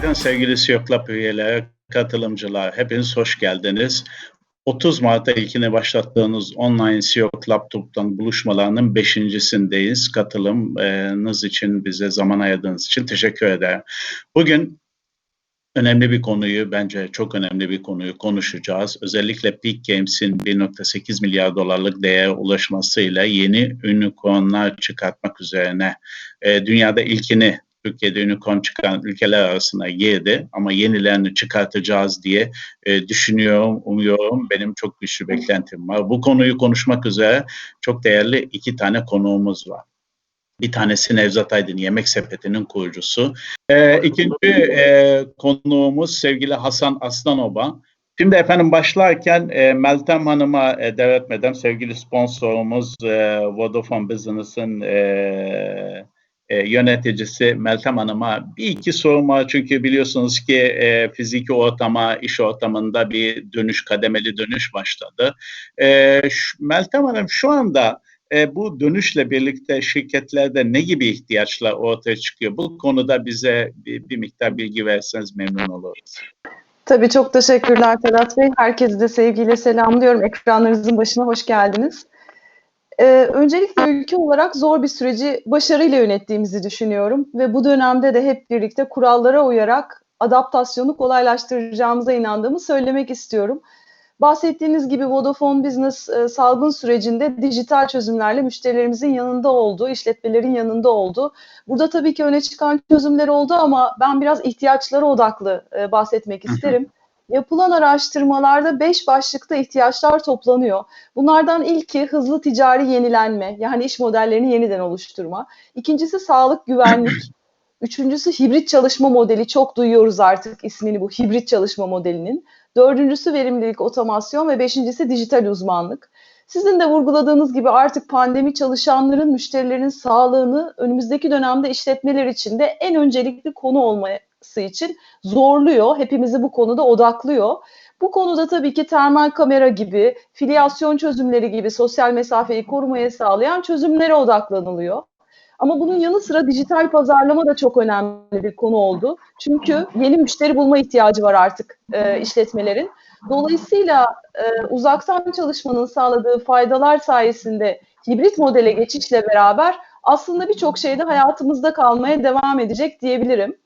Günaydın sevgili Club üyeleri, katılımcılar. Hepiniz hoş geldiniz. 30 Mart'ta ilkini başlattığınız online CEO Club Toplan buluşmalarının beşincisindeyiz. Katılımınız için, bize zaman ayırdığınız için teşekkür ederim. Bugün önemli bir konuyu, bence çok önemli bir konuyu konuşacağız. Özellikle Peak Games'in 1.8 milyar dolarlık değere ulaşmasıyla yeni unicornlar çıkartmak üzerine e, dünyada ilkini Türkiye'de unicorn çıkan ülkeler arasına girdi ama yenilerini çıkartacağız diye e, düşünüyorum, umuyorum. Benim çok güçlü beklentim var. Bu konuyu konuşmak üzere çok değerli iki tane konuğumuz var. Bir tanesi Nevzat Aydın, Yemek Sepeti'nin kurucusu. E, ikinci e, konuğumuz sevgili Hasan Aslanoba. Şimdi efendim başlarken e, Meltem Hanım'a e, devretmeden sevgili sponsorumuz e, Vodafone Business'ın e, e, yöneticisi Meltem Hanım'a bir iki sorum var. Çünkü biliyorsunuz ki e, fiziki ortama, iş ortamında bir dönüş, kademeli dönüş başladı. E, Meltem Hanım şu anda e, bu dönüşle birlikte şirketlerde ne gibi ihtiyaçlar ortaya çıkıyor? Bu konuda bize bir, bir miktar bilgi verseniz memnun oluruz. Tabii çok teşekkürler Ferhat Bey. Herkesi de sevgiyle selamlıyorum. Ekranlarınızın başına hoş geldiniz. Ee, öncelikle ülke olarak zor bir süreci başarıyla yönettiğimizi düşünüyorum ve bu dönemde de hep birlikte kurallara uyarak adaptasyonu kolaylaştıracağımıza inandığımı söylemek istiyorum. Bahsettiğiniz gibi Vodafone Business e, salgın sürecinde dijital çözümlerle müşterilerimizin yanında oldu, işletmelerin yanında oldu. Burada tabii ki öne çıkan çözümler oldu ama ben biraz ihtiyaçlara odaklı e, bahsetmek isterim. Yapılan araştırmalarda beş başlıkta ihtiyaçlar toplanıyor. Bunlardan ilki hızlı ticari yenilenme, yani iş modellerini yeniden oluşturma. İkincisi sağlık güvenlik. Üçüncüsü hibrit çalışma modeli. Çok duyuyoruz artık ismini bu hibrit çalışma modelinin. Dördüncüsü verimlilik, otomasyon ve beşincisi dijital uzmanlık. Sizin de vurguladığınız gibi artık pandemi çalışanların, müşterilerin sağlığını önümüzdeki dönemde işletmeler için de en öncelikli konu olması için zorluyor. Hepimizi bu konuda odaklıyor. Bu konuda tabii ki termal kamera gibi, filyasyon çözümleri gibi sosyal mesafeyi korumaya sağlayan çözümlere odaklanılıyor. Ama bunun yanı sıra dijital pazarlama da çok önemli bir konu oldu. Çünkü yeni müşteri bulma ihtiyacı var artık e, işletmelerin. Dolayısıyla e, uzaktan çalışmanın sağladığı faydalar sayesinde hibrit modele geçişle beraber aslında birçok şeyde hayatımızda kalmaya devam edecek diyebilirim.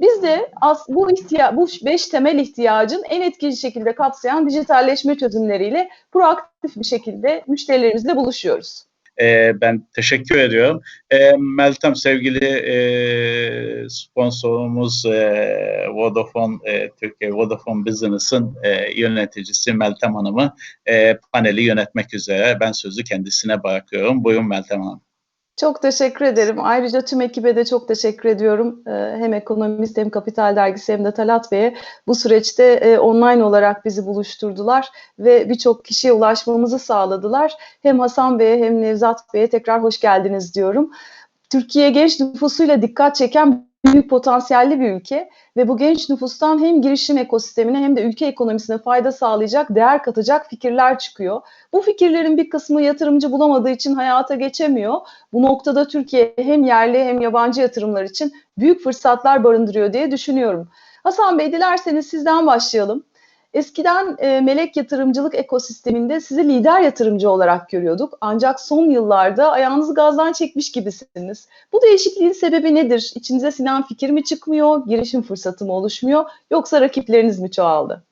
Biz de as bu ihtiya bu beş temel ihtiyacın en etkili şekilde kapsayan dijitalleşme çözümleriyle proaktif bir şekilde müşterilerimizle buluşuyoruz. E, ben teşekkür ediyorum. E, Meltem sevgili e, sponsorumuz e, Vodafone e, Türkiye Vodafone Business'ın e, yöneticisi Meltem Hanım'ı e, paneli yönetmek üzere ben sözü kendisine bırakıyorum. Buyurun Meltem Hanım. Çok teşekkür ederim. Ayrıca tüm ekibe de çok teşekkür ediyorum. Hem Ekonomist hem Kapital Dergisi hem de Talat Bey'e bu süreçte online olarak bizi buluşturdular ve birçok kişiye ulaşmamızı sağladılar. Hem Hasan Bey'e hem Nevzat Bey'e tekrar hoş geldiniz diyorum. Türkiye genç nüfusuyla dikkat çeken büyük potansiyelli bir ülke ve bu genç nüfustan hem girişim ekosistemine hem de ülke ekonomisine fayda sağlayacak, değer katacak fikirler çıkıyor. Bu fikirlerin bir kısmı yatırımcı bulamadığı için hayata geçemiyor. Bu noktada Türkiye hem yerli hem yabancı yatırımlar için büyük fırsatlar barındırıyor diye düşünüyorum. Hasan Bey dilerseniz sizden başlayalım. Eskiden e, melek yatırımcılık ekosisteminde sizi lider yatırımcı olarak görüyorduk. Ancak son yıllarda ayağınızı gazdan çekmiş gibisiniz. Bu değişikliğin sebebi nedir? İçinize sinen fikir mi çıkmıyor, girişim fırsatı mı oluşmuyor yoksa rakipleriniz mi çoğaldı?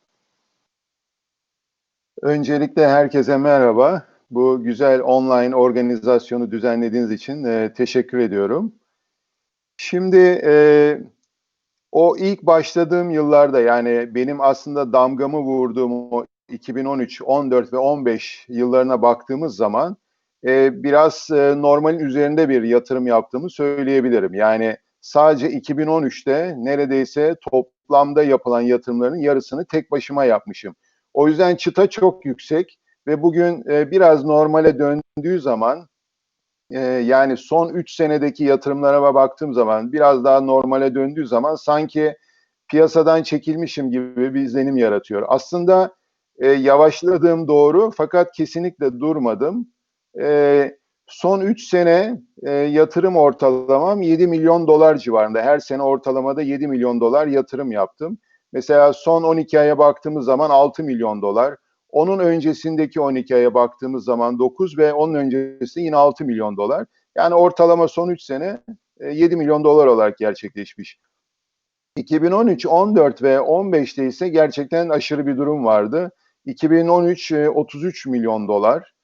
Öncelikle herkese merhaba. Bu güzel online organizasyonu düzenlediğiniz için e, teşekkür ediyorum. Şimdi e, o ilk başladığım yıllarda yani benim aslında damgamı vurduğum o 2013, 14 ve 15 yıllarına baktığımız zaman e, biraz e, normalin üzerinde bir yatırım yaptığımı söyleyebilirim. Yani sadece 2013'te neredeyse toplamda yapılan yatırımların yarısını tek başıma yapmışım. O yüzden çıta çok yüksek ve bugün e, biraz normale döndüğü zaman e, yani son 3 senedeki yatırımlarıma baktığım zaman biraz daha normale döndüğü zaman sanki piyasadan çekilmişim gibi bir izlenim yaratıyor. Aslında e, yavaşladığım doğru fakat kesinlikle durmadım. E, son 3 sene e, yatırım ortalamam 7 milyon dolar civarında. Her sene ortalamada 7 milyon dolar yatırım yaptım. Mesela son 12 aya baktığımız zaman 6 milyon dolar. Onun öncesindeki 12 aya baktığımız zaman 9 ve onun öncesi yine 6 milyon dolar. Yani ortalama son 3 sene 7 milyon dolar olarak gerçekleşmiş. 2013, 14 ve 15'te ise gerçekten aşırı bir durum vardı. 2013 33 milyon dolar,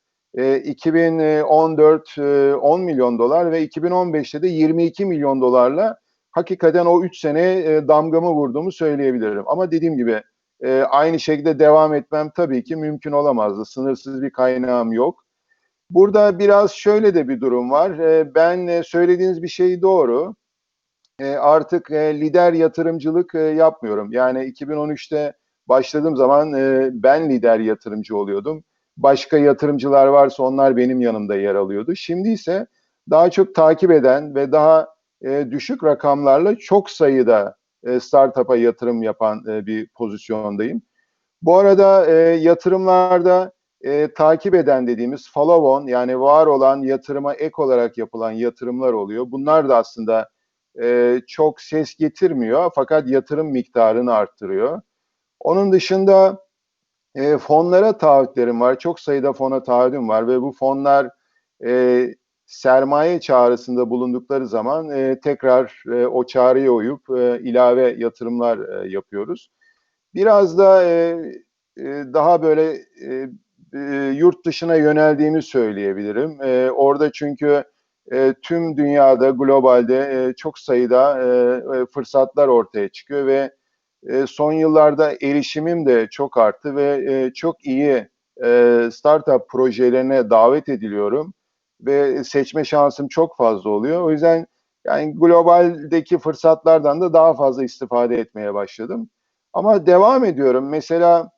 2014 10 milyon dolar ve 2015'te de 22 milyon dolarla hakikaten o 3 sene damgamı vurduğumu söyleyebilirim. Ama dediğim gibi aynı şekilde devam etmem tabii ki mümkün olamazdı. Sınırsız bir kaynağım yok. Burada biraz şöyle de bir durum var. Ben söylediğiniz bir şey doğru. Artık lider yatırımcılık yapmıyorum. Yani 2013'te başladığım zaman ben lider yatırımcı oluyordum. Başka yatırımcılar varsa onlar benim yanımda yer alıyordu. Şimdi ise daha çok takip eden ve daha düşük rakamlarla çok sayıda startup'a yatırım yapan bir pozisyondayım. Bu arada yatırımlarda e, takip eden dediğimiz follow on yani var olan yatırıma ek olarak yapılan yatırımlar oluyor. Bunlar da aslında e, çok ses getirmiyor fakat yatırım miktarını arttırıyor. Onun dışında e, fonlara taahhütlerim var. Çok sayıda fona taahhüdüm var ve bu fonlar e, sermaye çağrısında bulundukları zaman e, tekrar e, o çağrıya uyup e, ilave yatırımlar e, yapıyoruz. Biraz da e, e, daha böyle e, e, yurt dışına yöneldiğimi söyleyebilirim. E, orada çünkü e, tüm dünyada, globalde e, çok sayıda e, e, fırsatlar ortaya çıkıyor ve e, son yıllarda erişimim de çok arttı ve e, çok iyi e, startup projelerine davet ediliyorum ve seçme şansım çok fazla oluyor. O yüzden yani globaldeki fırsatlardan da daha fazla istifade etmeye başladım. Ama devam ediyorum. Mesela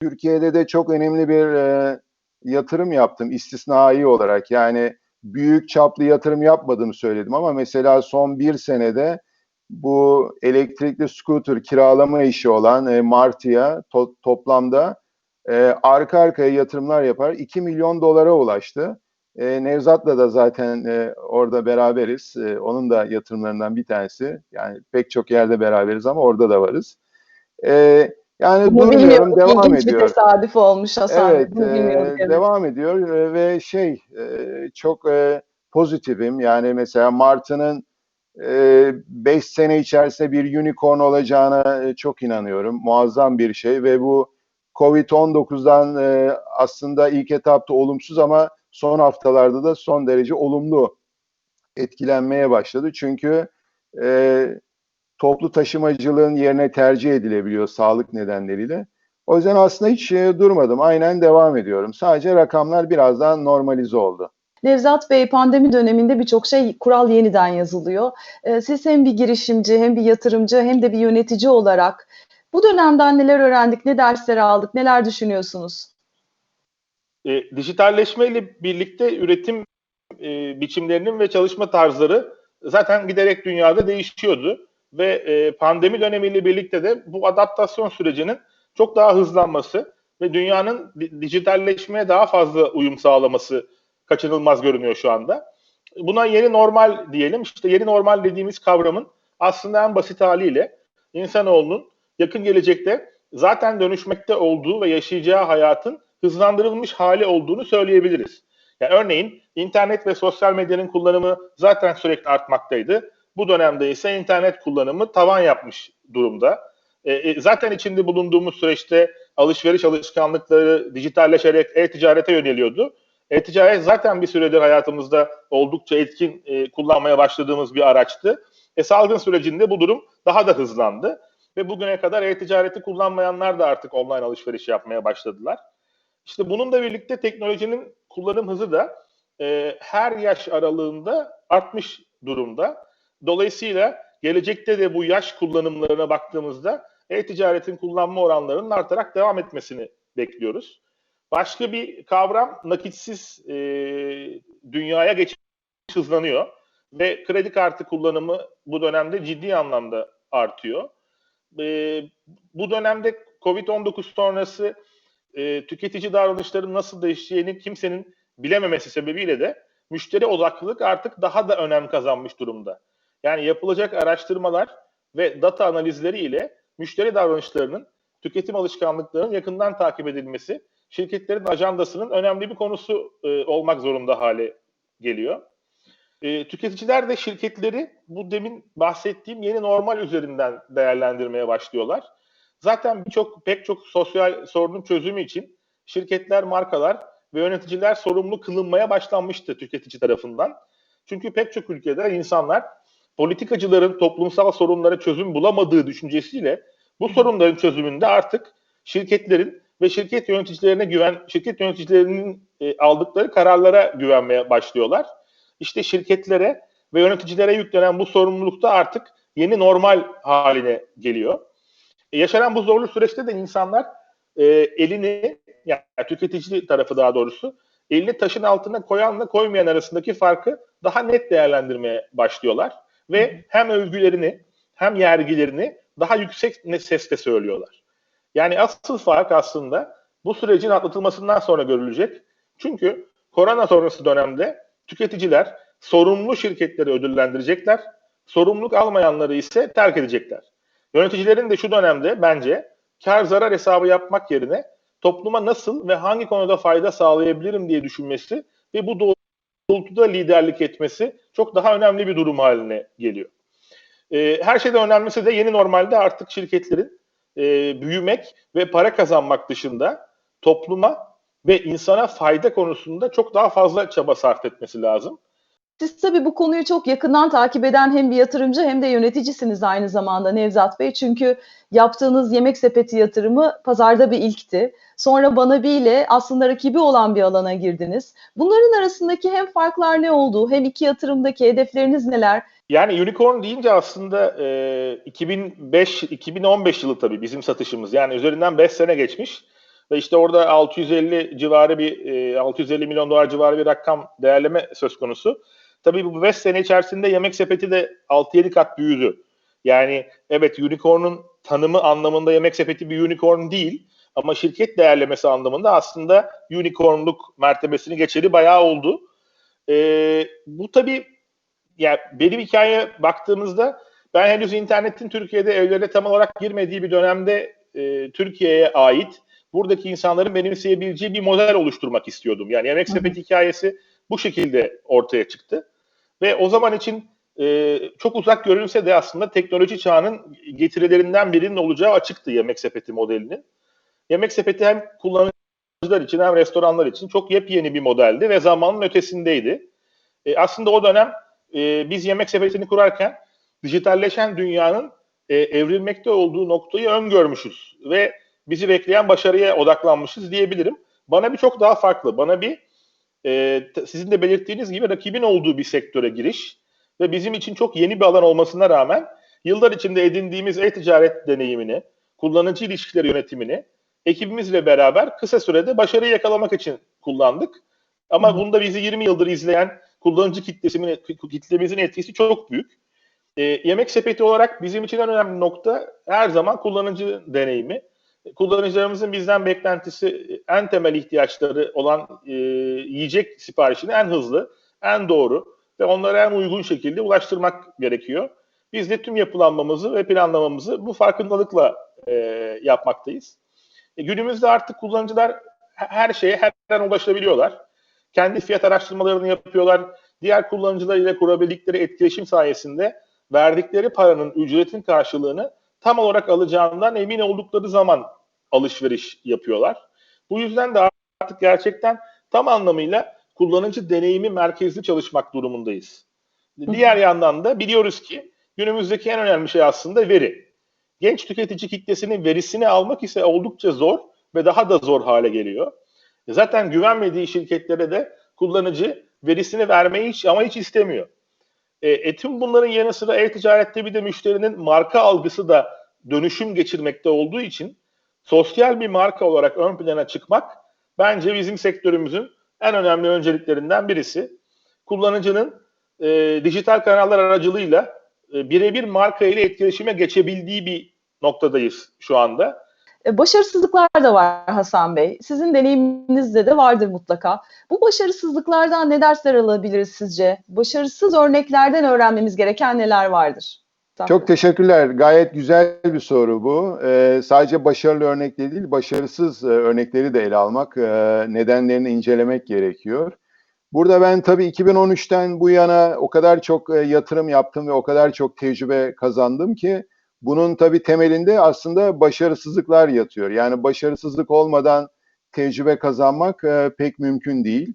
Türkiye'de de çok önemli bir e, yatırım yaptım istisnai olarak. Yani büyük çaplı yatırım yapmadığımı söyledim ama mesela son bir senede bu elektrikli scooter kiralama işi olan e, Martı'ya to- toplamda e, arka arkaya yatırımlar yapar 2 milyon dolara ulaştı. E, Nevzat'la da zaten e, orada beraberiz. E, onun da yatırımlarından bir tanesi. Yani pek çok yerde beraberiz ama orada da varız. E, yani Bunu durmuyorum, devam İlginç ediyor. bir tesadüf olmuş Hasan. Evet, Bunu e, evet. devam ediyor e, ve şey e, çok e, pozitifim. Yani mesela Martı'nın 5 sene içerisinde bir unicorn olacağına e, çok inanıyorum. Muazzam bir şey ve bu Covid-19'dan e, aslında ilk etapta olumsuz ama son haftalarda da son derece olumlu etkilenmeye başladı. Çünkü e, toplu taşımacılığın yerine tercih edilebiliyor sağlık nedenleriyle. O yüzden aslında hiç e, durmadım. Aynen devam ediyorum. Sadece rakamlar biraz daha normalize oldu. Nevzat Bey pandemi döneminde birçok şey kural yeniden yazılıyor. Ee, Siz hem bir girişimci hem bir yatırımcı hem de bir yönetici olarak bu dönemden neler öğrendik, ne dersler aldık, neler düşünüyorsunuz? E, dijitalleşmeyle birlikte üretim e, biçimlerinin ve çalışma tarzları zaten giderek dünyada değişiyordu ve e, pandemi dönemiyle birlikte de bu adaptasyon sürecinin çok daha hızlanması ve dünyanın di- dijitalleşmeye daha fazla uyum sağlaması kaçınılmaz görünüyor şu anda. Buna yeni normal diyelim. İşte yeni normal dediğimiz kavramın aslında en basit haliyle insanoğlunun yakın gelecekte zaten dönüşmekte olduğu ve yaşayacağı hayatın hızlandırılmış hali olduğunu söyleyebiliriz. Yani örneğin internet ve sosyal medyanın kullanımı zaten sürekli artmaktaydı. Bu dönemde ise internet kullanımı tavan yapmış durumda. E, e, zaten içinde bulunduğumuz süreçte alışveriş alışkanlıkları dijitalleşerek e-ticarete yöneliyordu. E-ticaret zaten bir süredir hayatımızda oldukça etkin e, kullanmaya başladığımız bir araçtı. E, salgın sürecinde bu durum daha da hızlandı. Ve bugüne kadar e-ticareti kullanmayanlar da artık online alışveriş yapmaya başladılar. İşte bununla birlikte teknolojinin kullanım hızı da e, her yaş aralığında artmış durumda. Dolayısıyla gelecekte de bu yaş kullanımlarına baktığımızda e-ticaretin kullanma oranlarının artarak devam etmesini bekliyoruz. Başka bir kavram nakitsiz e, dünyaya geçiş hızlanıyor ve kredi kartı kullanımı bu dönemde ciddi anlamda artıyor. E, bu dönemde Covid-19 sonrası e, tüketici davranışlarının nasıl değişeceğini kimsenin bilememesi sebebiyle de müşteri odaklılık artık daha da önem kazanmış durumda. Yani yapılacak araştırmalar ve data analizleri ile müşteri davranışlarının, tüketim alışkanlıklarının yakından takip edilmesi şirketlerin ajandasının önemli bir konusu e, olmak zorunda hale geliyor. E, tüketiciler de şirketleri bu demin bahsettiğim yeni normal üzerinden değerlendirmeye başlıyorlar. Zaten birçok pek çok sosyal sorunun çözümü için şirketler, markalar ve yöneticiler sorumlu kılınmaya başlanmıştı tüketici tarafından. Çünkü pek çok ülkede insanlar politikacıların toplumsal sorunlara çözüm bulamadığı düşüncesiyle bu sorunların çözümünde artık şirketlerin ve şirket yöneticilerine güven, şirket yöneticilerinin e, aldıkları kararlara güvenmeye başlıyorlar. İşte şirketlere ve yöneticilere yüklenen bu sorumluluk da artık yeni normal haline geliyor. Yaşanan bu zorlu süreçte de insanlar e, elini, yani tüketici tarafı daha doğrusu, elini taşın altına koyanla koymayan arasındaki farkı daha net değerlendirmeye başlıyorlar. Ve hem övgülerini hem yergilerini daha yüksek sesle söylüyorlar. Yani asıl fark aslında bu sürecin atlatılmasından sonra görülecek. Çünkü korona sonrası dönemde tüketiciler sorumlu şirketleri ödüllendirecekler, sorumluluk almayanları ise terk edecekler. Yöneticilerin de şu dönemde bence kar zarar hesabı yapmak yerine topluma nasıl ve hangi konuda fayda sağlayabilirim diye düşünmesi ve bu doğrultuda liderlik etmesi çok daha önemli bir durum haline geliyor. Ee, her şeyden önemlisi de yeni normalde artık şirketlerin e, büyümek ve para kazanmak dışında topluma ve insana fayda konusunda çok daha fazla çaba sarf etmesi lazım. Siz tabii bu konuyu çok yakından takip eden hem bir yatırımcı hem de yöneticisiniz aynı zamanda Nevzat Bey. Çünkü yaptığınız yemek sepeti yatırımı pazarda bir ilkti. Sonra Banabi ile aslında rakibi olan bir alana girdiniz. Bunların arasındaki hem farklar ne oldu hem iki yatırımdaki hedefleriniz neler? Yani unicorn deyince aslında e, 2005-2015 yılı tabii bizim satışımız. Yani üzerinden 5 sene geçmiş. Ve işte orada 650 civarı bir e, 650 milyon dolar civarı bir rakam değerleme söz konusu. Tabii bu 5 sene içerisinde yemek sepeti de 6-7 kat büyüdü. Yani evet unicorn'un tanımı anlamında yemek sepeti bir unicorn değil. Ama şirket değerlemesi anlamında aslında unicornluk mertebesini geçeli bayağı oldu. Ee, bu tabii yani benim hikayeye baktığımızda ben henüz internetin Türkiye'de evlere tam olarak girmediği bir dönemde e, Türkiye'ye ait buradaki insanların benimseyebileceği bir model oluşturmak istiyordum. Yani yemek sepeti hikayesi bu şekilde ortaya çıktı. Ve o zaman için e, çok uzak görünse de aslında teknoloji çağının getirilerinden birinin olacağı açıktı yemek sepeti modelinin. Yemek sepeti hem kullanıcılar için hem restoranlar için çok yepyeni bir modeldi ve zamanın ötesindeydi. E, aslında o dönem e, biz yemek sepetini kurarken dijitalleşen dünyanın e, evrilmekte olduğu noktayı öngörmüşüz ve bizi bekleyen başarıya odaklanmışız diyebilirim. Bana bir çok daha farklı. Bana bir e, sizin de belirttiğiniz gibi rakibin olduğu bir sektöre giriş ve bizim için çok yeni bir alan olmasına rağmen yıllar içinde edindiğimiz e-ticaret deneyimini, kullanıcı ilişkileri yönetimini ekibimizle beraber kısa sürede başarıyı yakalamak için kullandık. Ama bunda bizi 20 yıldır izleyen kullanıcı kitlesinin, kitlemizin etkisi çok büyük. E, yemek sepeti olarak bizim için en önemli nokta her zaman kullanıcı deneyimi. Kullanıcılarımızın bizden beklentisi en temel ihtiyaçları olan e, yiyecek siparişini en hızlı, en doğru ve onlara en uygun şekilde ulaştırmak gerekiyor. Biz de tüm yapılanmamızı ve planlamamızı bu farkındalıkla e, yapmaktayız. E, günümüzde artık kullanıcılar her şeye her an ulaşabiliyorlar. Kendi fiyat araştırmalarını yapıyorlar. Diğer kullanıcılar ile kurabildikleri etkileşim sayesinde verdikleri paranın, ücretin karşılığını tam olarak alacağından emin oldukları zaman alışveriş yapıyorlar. Bu yüzden de artık gerçekten tam anlamıyla kullanıcı deneyimi merkezli çalışmak durumundayız. Diğer yandan da biliyoruz ki günümüzdeki en önemli şey aslında veri. Genç tüketici kitlesinin verisini almak ise oldukça zor ve daha da zor hale geliyor. Zaten güvenmediği şirketlere de kullanıcı verisini vermeyi hiç ama hiç istemiyor. E, e tüm bunların yanı sıra e-ticarette bir de müşterinin marka algısı da dönüşüm geçirmekte olduğu için sosyal bir marka olarak ön plana çıkmak bence bizim sektörümüzün en önemli önceliklerinden birisi. Kullanıcının e, dijital kanallar aracılığıyla e, birebir marka ile etkileşime geçebildiği bir noktadayız şu anda. E, başarısızlıklar da var Hasan Bey. Sizin deneyiminizde de vardır mutlaka. Bu başarısızlıklardan ne dersler alabiliriz sizce? Başarısız örneklerden öğrenmemiz gereken neler vardır? Çok teşekkürler. Gayet güzel bir soru bu. Ee, sadece başarılı örnekleri değil, başarısız e, örnekleri de ele almak, e, nedenlerini incelemek gerekiyor. Burada ben tabii 2013'ten bu yana o kadar çok e, yatırım yaptım ve o kadar çok tecrübe kazandım ki bunun tabii temelinde aslında başarısızlıklar yatıyor. Yani başarısızlık olmadan tecrübe kazanmak e, pek mümkün değil.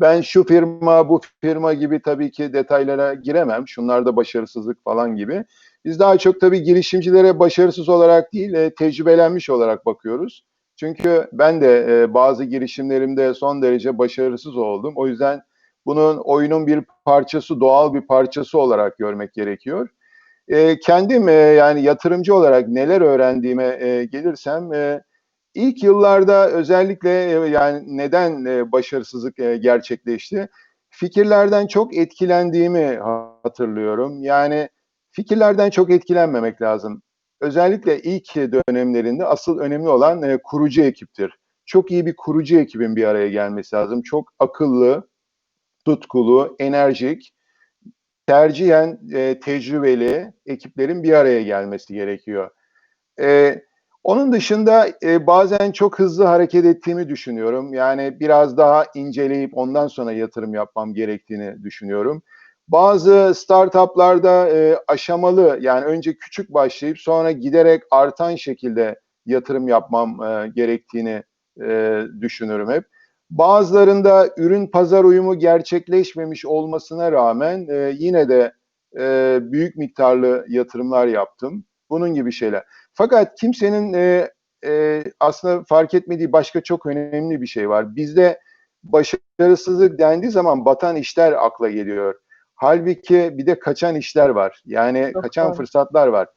Ben şu firma, bu firma gibi tabii ki detaylara giremem. Şunlar da başarısızlık falan gibi. Biz daha çok tabii girişimcilere başarısız olarak değil, e, tecrübelenmiş olarak bakıyoruz. Çünkü ben de e, bazı girişimlerimde son derece başarısız oldum. O yüzden bunun oyunun bir parçası, doğal bir parçası olarak görmek gerekiyor. E, kendim e, yani yatırımcı olarak neler öğrendiğime e, gelirsem, ilk yıllarda özellikle e, yani neden e, başarısızlık e, gerçekleşti? Fikirlerden çok etkilendiğimi hatırlıyorum. Yani fikirlerden çok etkilenmemek lazım özellikle ilk dönemlerinde asıl önemli olan kurucu ekiptir. Çok iyi bir kurucu ekibin bir araya gelmesi lazım. Çok akıllı, tutkulu, enerjik, tercihen tecrübeli ekiplerin bir araya gelmesi gerekiyor. E, onun dışında e, bazen çok hızlı hareket ettiğimi düşünüyorum. Yani biraz daha inceleyip ondan sonra yatırım yapmam gerektiğini düşünüyorum. Bazı startuplarda e, aşamalı yani önce küçük başlayıp sonra giderek artan şekilde yatırım yapmam e, gerektiğini e, düşünürüm hep. Bazılarında ürün pazar uyumu gerçekleşmemiş olmasına rağmen e, yine de e, büyük miktarlı yatırımlar yaptım. Bunun gibi şeyler. Fakat kimsenin e, e, aslında fark etmediği başka çok önemli bir şey var. Bizde başarısızlık dendiği zaman batan işler akla geliyor. Halbuki bir de kaçan işler var. Yani Çok kaçan doğru. fırsatlar var.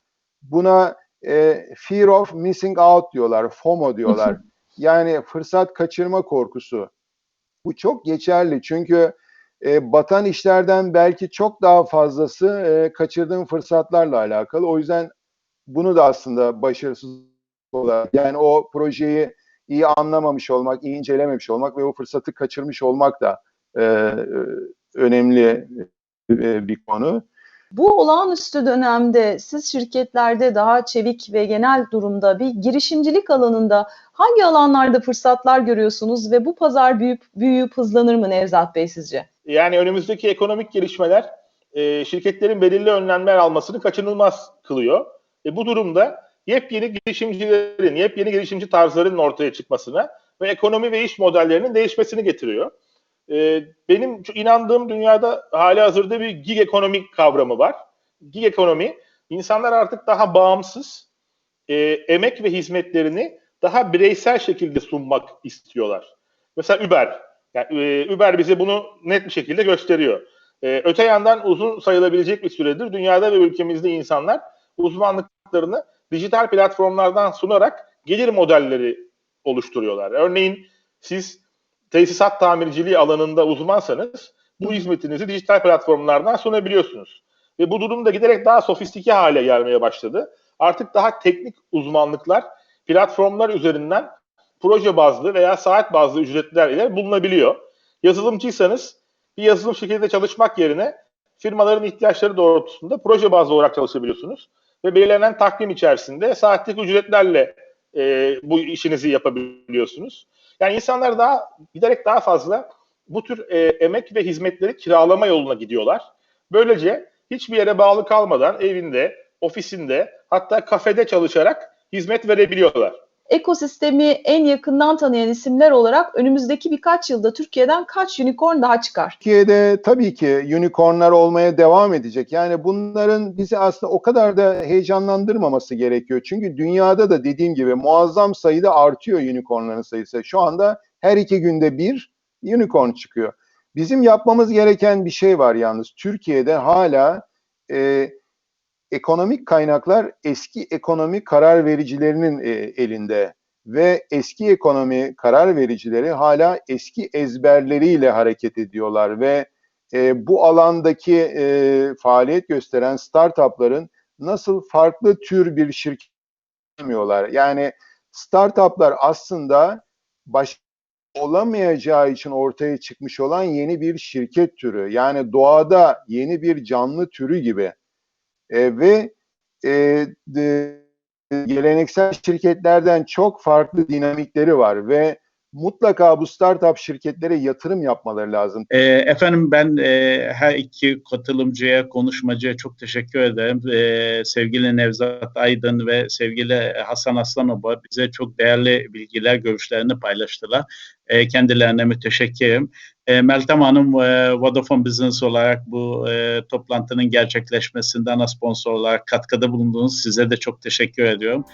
Buna e, fear of missing out diyorlar, FOMO diyorlar. yani fırsat kaçırma korkusu. Bu çok geçerli çünkü e, batan işlerden belki çok daha fazlası e, kaçırdığın fırsatlarla alakalı. O yüzden bunu da aslında başarısız olarak yani o projeyi iyi anlamamış olmak, iyi incelememiş olmak ve o fırsatı kaçırmış olmak da e, önemli e, bir konu. Bu olağanüstü dönemde siz şirketlerde daha çevik ve genel durumda bir girişimcilik alanında hangi alanlarda fırsatlar görüyorsunuz ve bu pazar büyüyüp, büyüyüp hızlanır mı Nevzat Bey sizce? Yani önümüzdeki ekonomik gelişmeler e, şirketlerin belirli önlemler almasını kaçınılmaz kılıyor. E, bu durumda yepyeni girişimcilerin, yepyeni girişimci tarzlarının ortaya çıkmasına ve ekonomi ve iş modellerinin değişmesini getiriyor e, benim inandığım dünyada hali hazırda bir gig ekonomi kavramı var. Gig ekonomi, insanlar artık daha bağımsız, e, emek ve hizmetlerini daha bireysel şekilde sunmak istiyorlar. Mesela Uber. Yani, e, Uber bize bunu net bir şekilde gösteriyor. E, öte yandan uzun sayılabilecek bir süredir dünyada ve ülkemizde insanlar uzmanlıklarını dijital platformlardan sunarak gelir modelleri oluşturuyorlar. Örneğin siz tesisat tamirciliği alanında uzmansanız bu hizmetinizi dijital platformlardan sunabiliyorsunuz. Ve bu durumda giderek daha sofistike hale gelmeye başladı. Artık daha teknik uzmanlıklar platformlar üzerinden proje bazlı veya saat bazlı ücretler ile bulunabiliyor. Yazılımcıysanız bir yazılım şirketinde çalışmak yerine firmaların ihtiyaçları doğrultusunda proje bazlı olarak çalışabiliyorsunuz. Ve belirlenen takvim içerisinde saatlik ücretlerle e, bu işinizi yapabiliyorsunuz. Yani insanlar daha giderek daha fazla bu tür e, emek ve hizmetleri kiralama yoluna gidiyorlar. Böylece hiçbir yere bağlı kalmadan evinde, ofisinde hatta kafede çalışarak hizmet verebiliyorlar ekosistemi en yakından tanıyan isimler olarak önümüzdeki birkaç yılda Türkiye'den kaç unicorn daha çıkar? Türkiye'de tabii ki unicornlar olmaya devam edecek. Yani bunların bizi aslında o kadar da heyecanlandırmaması gerekiyor. Çünkü dünyada da dediğim gibi muazzam sayıda artıyor unicornların sayısı. Şu anda her iki günde bir unicorn çıkıyor. Bizim yapmamız gereken bir şey var yalnız. Türkiye'de hala e, ekonomik kaynaklar eski ekonomi karar vericilerinin e, elinde ve eski ekonomi karar vericileri hala eski ezberleriyle hareket ediyorlar ve e, bu alandaki e, faaliyet gösteren startupların nasıl farklı tür bir şirket yapamıyorlar. Yani startuplar aslında baş olamayacağı için ortaya çıkmış olan yeni bir şirket türü. Yani doğada yeni bir canlı türü gibi. E, ve e, de, geleneksel şirketlerden çok farklı dinamikleri var ve mutlaka bu startup şirketlere yatırım yapmaları lazım. E, efendim ben e, her iki katılımcıya, konuşmacıya çok teşekkür ederim. E, sevgili Nevzat Aydın ve sevgili Hasan Aslanova bize çok değerli bilgiler, görüşlerini paylaştılar. E, kendilerine müteşekkirim. E, Meltem Hanım e, Vodafone Business olarak bu e, toplantının gerçekleşmesinde ana sponsor olarak katkıda bulundunuz. Size de çok teşekkür ediyorum.